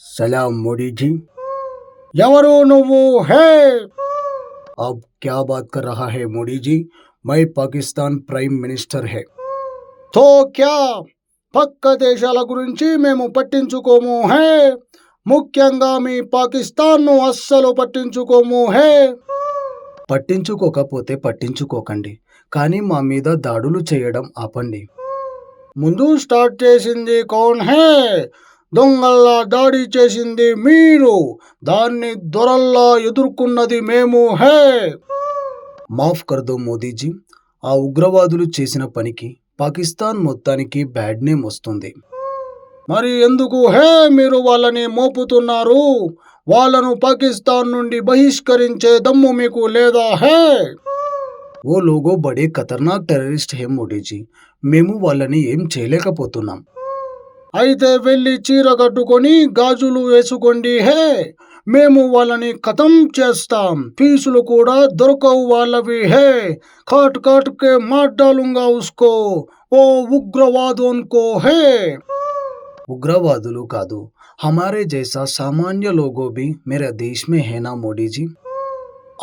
सलाम मोदी जी ఎవరు నువ్వు హే अब क्या बात कर रहा है मोदी जी मैं पाकिस्तान प्राइम मिनिस्टर है తో క్యా పక్క దేశాల గురించి మేము పట్టించుకోము హే ముఖ్యంగా మీ పాకిస్తాన్ను అస్సలు పట్టించుకోము హే పట్టించుకోకపోతే పట్టించుకోకండి కానీ మా మీద దాడులు చేయడం ఆపండి ముందు స్టార్ట్ చేసింది కౌన్ హే దొంగల్లా దాడి చేసింది మీరు. దాన్ని దొరల్లా ఎదుర్కొన్నది మేము హే! మాఫ్ కర్దో మోదీజీ ఆ ఉగ్రవాదులు చేసిన పనికి పాకిస్తాన్ మొత్తానికి బ్యాడ్ నేమ్ వస్తుంది. మరి ఎందుకు హే మీరు వాళ్ళని మోపుతున్నారు? వాళ్ళను పాకిస్తాన్ నుండి బహిష్కరించే దమ్ము మీకు లేదా హే? ఓ లోగో బడే ఖతర్నాక్ టెర్రరిస్ట్ హే మోడీజీ మేము వాళ్ళని ఏం చేయలేకపోతున్నాం. అయితే వెళ్ళి చీర కట్టుకొని గాజులు వేసుకోండి హే! మేము వాళ్ళని ఖతం చేస్తాం. ఫీజులు కూడా దొరకవు వాళ్ళవి హే! కాట్ కాట్ కే మాట్ ఉస్కో ఓ ఉగ్రవాదోన్కో హే! ఉగ్రవాదులు కాదు. హమారే జైసా సామాన్య లోగో బి మేరా దేశ్ మే హేనా మోడీజీ.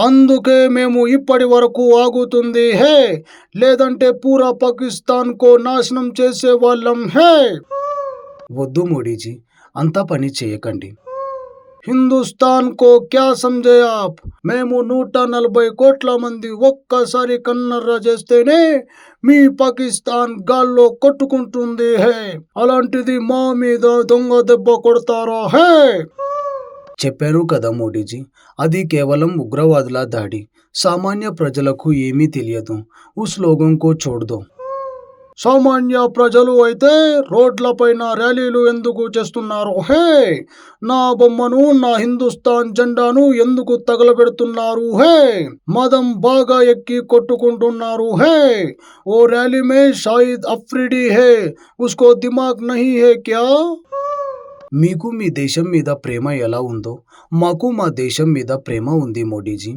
అందుకే మేము ఇప్పటి వరకు ఆగుతుంది హే! లేదంటే పూరా పాకిస్తాన్ కో నాశనం చేసే వాళ్ళం హే! వద్దు మోడీజీ అంతా పని చేయకండి. హిందుస్థాన్ కో క్యా సమझे ఆప్? మేము నూట నలభై కోట్ల మంది ఒక్కసారి కన్నర్ర చేస్తేనే మీ పాకిస్తాన్ గాల్లో కొట్టుకుంటుంది హే. అలాంటిది మా మీద దొంగ దెబ్బ కొడతారా హే? చెప్పారు కదా మోడీజీ అది కేవలం ఉగ్రవాదుల దాడి. సామాన్య ప్రజలకు ఏమీ తెలియదు. ఉస్ లోగం కో చోడ్దో. సామాన్య ప్రజలు అయితే రోడ్లపైన ర్యాలీలు ఎందుకు చేస్తున్నారు? హే నా బొమ్మను నా హిందుస్థాన్ జెండాను ఎందుకు తగలబెడుతున్నారు? హే మదం బాగా ఎక్కి కొట్టుకుంటున్నారు. హే ఓ ర్యాలీ మే షాయిద్ అఫ్రిడి హే ఉస్కో దిమాగ్ నహీ హే క్యా? మీకు మీ దేశం మీద ప్రేమ ఎలా ఉందో మాకు మా దేశం మీద ప్రేమ ఉంది మోడీజీ.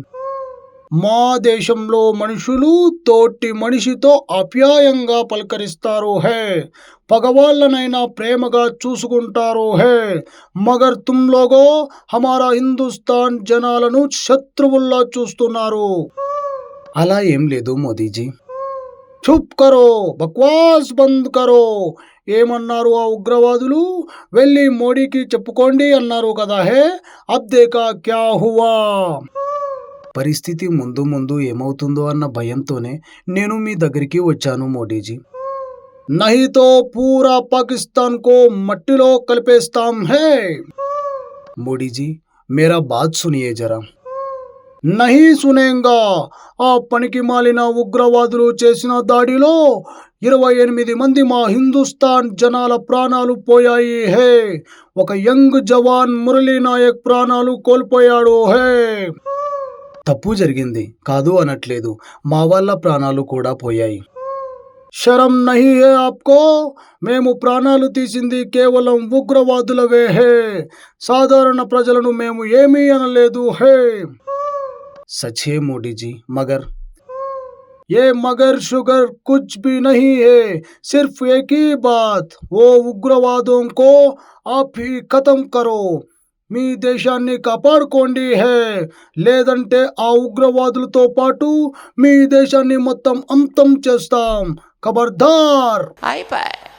మా దేశంలో మనుషులు తోటి మనిషితో అప్యాయంగా పలకరిస్తారు హే పగవాళ్ళనైనా ప్రేమగా చూసుకుంటారు హే మగర్ తుమ్ లోగో హమారా హిందుస్థాన్ జనాలను శత్రువుల్లా చూస్తున్నారు. అలా ఏం లేదు మోదీజీ. చుప్ కరో బక్వాస్ బంద్ కరో. ఏమన్నారు ఆ ఉగ్రవాదులు? వెళ్ళి మోడీకి చెప్పుకోండి అన్నారు కదా హే అబ్ దేకా క్యా హువా? పరిస్థితి ముందు ముందు ఏమవుతుందో అన్న భయంతోనే నేను మీ దగ్గరికి వచ్చాను మోడీజీ. నహితో పూరా పాకిస్తాన్ కో మట్టిలో కలిపేస్తాం హే! మోడీజీ మేరా బాత్ సునియే జరా. నహి సునేంగా ఆ పనికి మాలిన ఉగ్రవాదులు చేసిన దాడిలో ఇరవై ఎనిమిది మంది మా హిందుస్థాన్ జనాల ప్రాణాలు పోయాయి హే! ఒక యంగ్ జవాన్ మురళీ నాయక్ ప్రాణాలు కోల్పోయాడు హే! తప్పు జరిగింది కాదు అనట్లేదు మా వాళ్ళ ప్రాణాలు కూడా పోయాయి శరం నహీ హే ఆప్కో మేము ప్రాణాలు తీసింది కేవలం ఉగ్రవాదులవే హే సాధారణ ప్రజలను మేము ఏమీ అనలేదు హే సచే మోడీజీ మగర్ ये मगर शुगर कुछ भी नहीं है सिर्फ एक ही बात वो ఉగ్రవాదం को आप ही ఖతం కరో మీ దేశాన్ని కాపాడుకోండి హే. లేదంటే ఆ ఉగ్రవాదులతో పాటు మీ దేశాన్ని మొత్తం అంతం చేస్తాం. ఖబర్దార్. అయిపోయి.